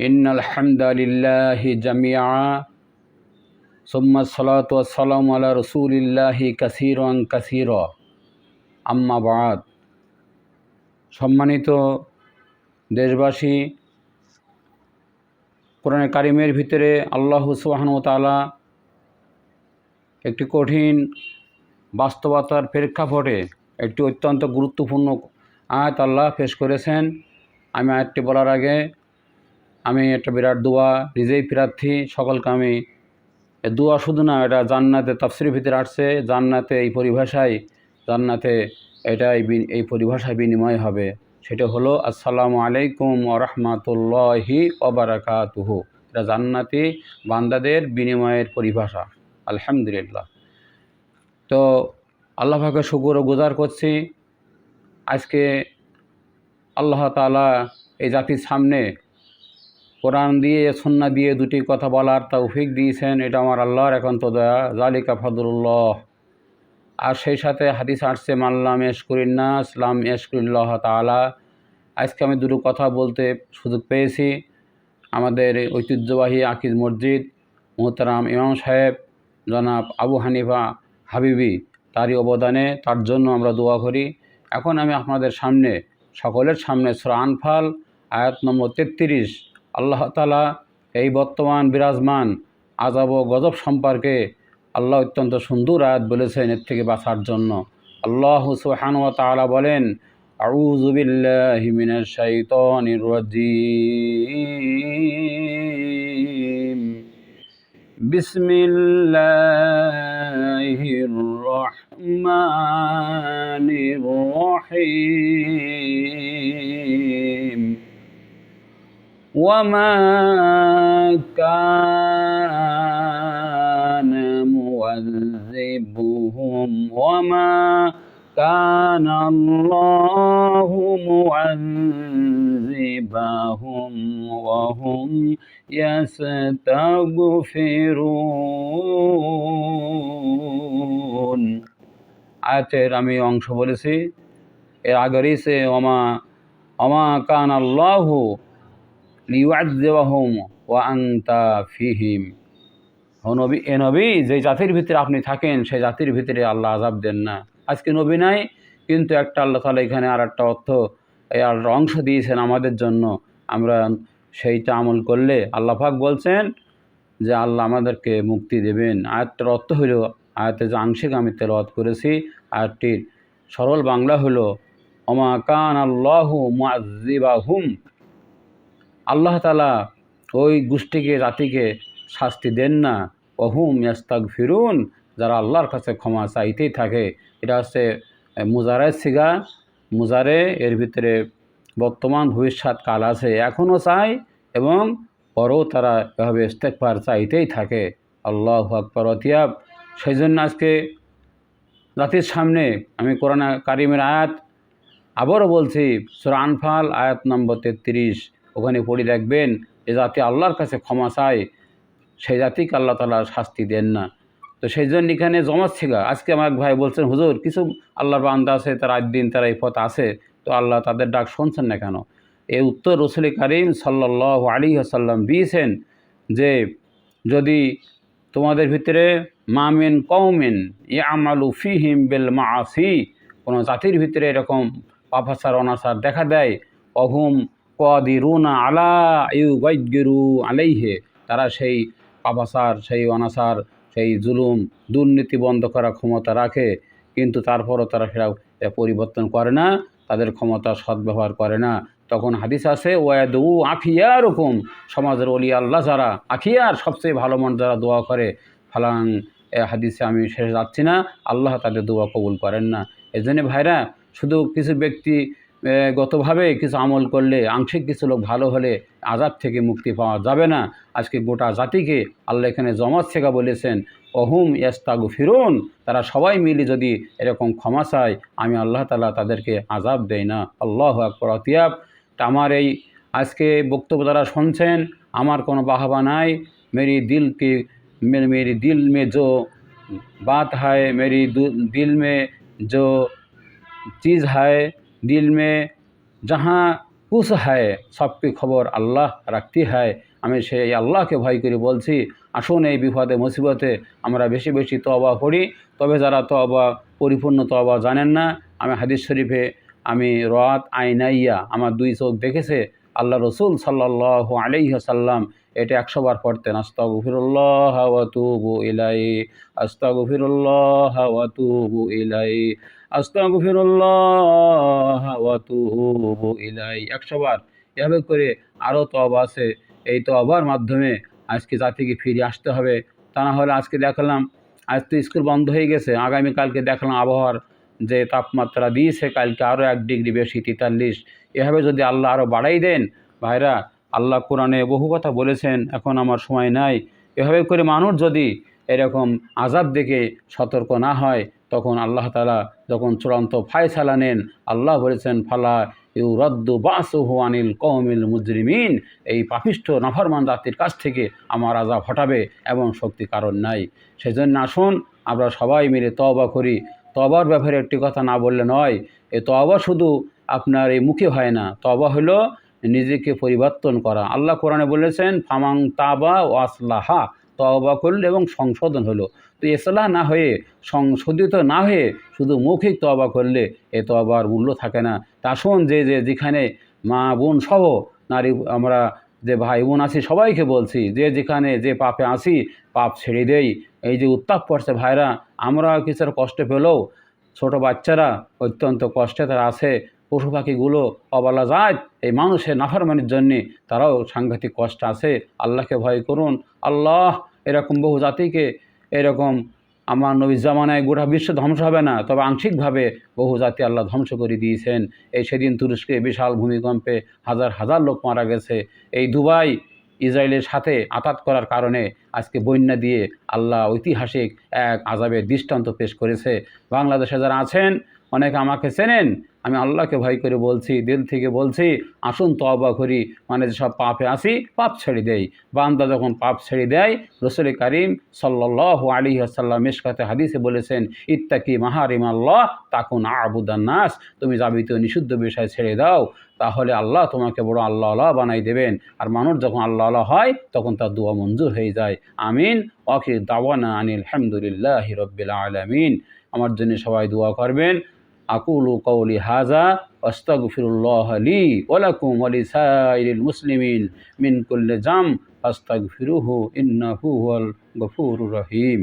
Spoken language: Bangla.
إن الحمد لله جميعا ثم الصلاة والسلام على رسول الله كثيرا كثيرا আম্মা বাদ সম্মানিত দেশবাসী কোরআন কারিমের ভিতরে আল্লাহ সুবাহানু তালা একটি কঠিন বাস্তবতার প্রেক্ষাপটে একটি অত্যন্ত গুরুত্বপূর্ণ আয়াত আল্লাহ পেশ করেছেন আমি আয়াতটি বলার আগে আমি একটা বিরাট দোয়া, নিজেই প্রার্থী, সকলকে আমি দোয়া শুধু না, এটা জান্নাতে তাফসির ভিতরে আসছে, জান্নাতে এই পরিভাষায়, জান্নাতে এটা এই পরিভাষায় বিনিময় হবে। সেটা হলো, আসসালামু আলাইকুম ওরহমাতুল্লাহি ওবরাকাতুহু এটা জান্নাতি বান্দাদের বিনিময়ের পরিভাষা। আলহামদুলিল্লাহ। তো আল্লাহ পাকে শুকুর ও গুজার করছি। আজকে আল্লাহ তাআলা এই জাতির সামনে কোরআন দিয়ে সন্না দিয়ে দুটি কথা বলার তৌফিক দিয়েছেন, এটা আমার আল্লাহর একান্ত দয়া। জালিকা ফদরুল্লাহ আর সেই সাথে হাদিস আসছে মাল্লাম এশকুরিন্না ইসলাম এশকুরিল্লাহ তালা আজকে আমি দুটো কথা বলতে সুযোগ পেয়েছি। আমাদের ঐতিহ্যবাহী আকিজ মসজিদ, মোহতারাম ইমাম সাহেব, জনাব আবু হানিফা হাবিবি, তারই অবদানে, তার জন্য আমরা দোয়া করি। এখন আমি আপনাদের সামনে, সকলের সামনে সুরা আনফাল, আয়াত নম্বর তেত্রিশ আল্লাহ তালা এই বর্তমান বিরাজমান আজাব ও গজব সম্পর্কে আল্লাহ অত্যন্ত সুন্দর আয়াত বলেছেন এর থেকে বাঁচার জন্য। আল্লাহ সুহান ওয়া তাআলা বলেন, আউযু বিল্লাহি মিনাশ শাইতানির রাজিম। বিসমিল্লাহির রহিম। وما كان معذبهم وما كان الله معذبهم وهم يستغفرون আয়াতের আমি অংশ বলেছি এর আগেরই সে অমা অমা কান আল্লাহু লিউআজ্জিবাহুম ওয়া আনতা ফিহিম। এ নবী, যে জাতির ভিতরে আপনি থাকেন সেই জাতির ভিতরে আল্লাহ আজাব দেন না। আজকে নবী নাই, কিন্তু একটা আল্লাহ তালা এখানে আর একটা অর্থ আর অংশ দিয়েছেন আমাদের জন্য। আমরা সেইটা আমল করলে আল্লাহ পাক বলছেন যে আল্লাহ আমাদেরকে মুক্তি দেবেন। আয়াতটার অর্থ হলো আয়াতে যে আংশিক আমি তেলাওয়াত করেছি, আয়াতটির সরল বাংলা হলো অমা কান আল্লাহু মুআজ্জিবাহুম আল্লাহ তালা ওই গোষ্ঠীকে, জাতিকে শাস্তি দেন না। অহুম ইয়াস্তাক ফিরুন যারা আল্লাহর কাছে ক্ষমা চাইতেই থাকে। এটা হচ্ছে মুজারের সিগা। মুজারে এর ভিতরে বর্তমান ভবিষ্যৎ কাল আছে এখনও চায় এবং পরেও তারা এভাবে ইস্তেকবার চাইতেই থাকে। আল্লাহ আকবর অতিয়াব। সেই জন্য আজকে জাতির সামনে আমি কোরআন কারিমের আয়াত আবারও বলছি সুরানফাল আয়াত নম্বর তেত্রিশ। ওখানে পড়ে দেখবেন যে জাতি আল্লাহর কাছে ক্ষমা চায়, সেই জাতিকে আল্লাহ তালা শাস্তি দেন না। তো সেই জন্য এখানে জমাত ছিল। আজকে আমার ভাই বলছেন, হুজুর, কিছু আল্লাহর বান্দা আছে, তারা আজ দিন, তারা এই পথ আছে, তো আল্লাহ তাদের ডাক শুনছেন না কেন? এই উত্তর রসুল করিম সাল্লাহ আলী আসাল্লাম দিয়েছেন যে, যদি তোমাদের ভিতরে মামিন কৌমিন ইয়ামালু ফিহিম বেল মাসি কোনো জাতির ভিতরে এরকম পাপাচার, অনাচার দেখা দেয়, অহুম কদিরুনা আলা ইউ গৈগিরু আলাইহে। তারা সেই পাপাচার, সেই অনাসার সেই জুলুম, দুর্নীতি বন্ধ করার ক্ষমতা রাখে, কিন্তু তারপরও তারা সেটা পরিবর্তন করে না, তাদের ক্ষমতা সদ্ব্যবহার করে না। তখন হাদিস আছে ওয়াদু আখিয়ার হুকুম সমাজের অলি আল্লাহ যারা আখিয়ার, সবচেয়ে ভালো মন যারা দোয়া করে। ফালাং এ হাদিসে আমি শেষে যাচ্ছি না, আল্লাহ তাদের দোয়া কবুল করেন না। এই জন্যে ভাইরা, শুধু কিছু ব্যক্তি গতভাবে কিছু আমল করলে আংশিক কিছু লোক ভালো হলে আজাব থেকে মুক্তি পাওয়া যাবে না। আজকে গোটা জাতিকে আল্লাহ এখানে জমাত শেখা বলেছেন, অহুম ইয়াস্তাগু ফিরুন তারা সবাই মিলে যদি এরকম ক্ষমা চায়, আমি আল্লাহ তালা তাদেরকে আজাব দেয় না। আল্লাহ আকবর। তা আমার এই আজকে বক্তব্য তারা শুনছেন, আমার কোনো বাহাবা নাই। মেরি দিলকে মেরি দিল মে জো বাত হায়, মেরি দিল মে জো চিজ হায়। दिल में जहाँ কুস হ্যায় সবকি খবর আল্লাহ রাখতি হ্যায় আমি সেই আল্লাহকে ভয় করে বলছি আসুন এই বিপদে মুসিবতে আমরা বেশি বেশি তবা করি তবে যারা তবা পরিপূর্ণ তবা জানেন না আমি হাদিস শরীফে আমি রাত আইনাইয়া আমার দুই চোখ দেখেছে আল্লাহ রসুল সাল্লাহ আলাইসাল্লাম এটা একশো বার পড়তেন আস্তাগফিরুল্লাহ ওয়া তুবু ইলাই আস্তাগফিরুল্লাহ ওয়া তুবু ইলাই আস্তাগফিরুল্লাহ ওয়া তুবু ইলাই একশো বার। এভাবে করে আরও তব আছে। এই তবার মাধ্যমে আজকে জাতিকে ফিরে আসতে হবে। তা না হলে আজকে দেখলাম, আজ তো স্কুল বন্ধ হয়ে গেছে। আগামীকালকে দেখলাম আবহাওয়ার যে তাপমাত্রা দিয়েছে, কালকে আরও এক ডিগ্রি বেশি, তেতাল্লিশ। এভাবে যদি আল্লাহ আরও বাড়াই দেন, ভাইরা আল্লাহ কোরআনে বহু কথা বলেছেন, এখন আমার সময় নাই। এভাবে করে মানুষ যদি এরকম আজাব দেখে সতর্ক না হয়, তখন আল্লাহ তালা যখন চূড়ান্ত ফায়সালা নেন, আল্লাহ বলেছেন, ফালা ইউ রদ্দু বাসহু আনিল কৌমিল মুজরিমিন এই পাপিষ্ঠ, নাফরমান জাতির কাছ থেকে আমার আজাব হটাবে এবং শক্তি কারণ নাই। সেজন্য আসুন, আমরা সবাই মিলে তবা করি। তবার ব্যাপারে একটি কথা না বললে নয়, এ তবা শুধু আপনার এই মুখে হয় না। তবা হলো নিজেকে পরিবর্তন করা। আল্লাহ কোরআনে বলেছেন, ফামাং তাবা ও আসলাহা তবা করলে এবং সংশোধন হলো। তো এসলাহ না হয়ে, সংশোধিত না হয়ে শুধু মৌখিক তবা করলে এ তবার মূল্য থাকে না। তা শোন যে যে যেখানে মা বোন সহ নারী, আমরা যে ভাই বোন আছি সবাইকে বলছি, যে যেখানে যে পাপে আসি পাপ ছেড়ে দেই। এই যে উত্তাপ পড়ছে ভাইরা আমরা কিছুটা কষ্ট পেলেও ছোট বাচ্চারা অত্যন্ত কষ্টে তারা আছে। পশু পাখিগুলো অবলা যায় এই মানুষের নাফারমানির জন্যে তারাও সাংঘাতিক কষ্ট আছে। আল্লাহকে ভয় করুন। আল্লাহ এরকম বহু জাতিকে এরকম আমার নবী জামানায় গোটা বিশ্ব ধ্বংস হবে না, তবে আংশিকভাবে বহু জাতি আল্লাহ ধ্বংস করে দিয়েছেন। এই সেদিন তুরস্কে বিশাল ভূমিকম্পে হাজার হাজার লোক মারা গেছে। এই দুবাই ইসরায়েলের সাথে আতাত করার কারণে আজকে বন্যা দিয়ে আল্লাহ ঐতিহাসিক এক আজাবের দৃষ্টান্ত পেশ করেছে। বাংলাদেশে যারা আছেন অনেকে আমাকে চেনেন। আমি আল্লাহকে ভয় করে বলছি, দিল থেকে বলছি, আসুন তবা করি। মানে যেসব পাপে আসি পাপ ছেড়ে দেয় বান্দা যখন পাপ ছেড়ে দেয়, রসুল করিম সাল্লাহ আলী আসাল্লাম মেশকাতে হাদিসে বলেছেন, ইত্তাকি মাহারিম আল্লাহ তাকুন আবুদান্নাস তুমি যাবিত নিষিদ্ধ বিষয় ছেড়ে দাও, তাহলে আল্লাহ তোমাকে বড় আল্লাহ আল্লাহ বানাই দেবেন। আর মানুষ যখন আল্লাহ আল্লাহ হয়, তখন তার দোয়া মঞ্জুর হয়ে যায়। আমিন। ওয়াকির দাওয়ানা আনিল হামদুলিল্লাহ রব্বিল আলমিন। আমার জন্য সবাই দোয়া করবেন। আকুলু কৌলি হাজা আস্তাগফিরুল্লাহ লি ওয়ালাকুম ওয়ালিসাইরিল মুসলিমিন মিন কুল্লি জাম আস্তাগফিরুহু ইন্নাহু হুয়াল গফুরুর রহিম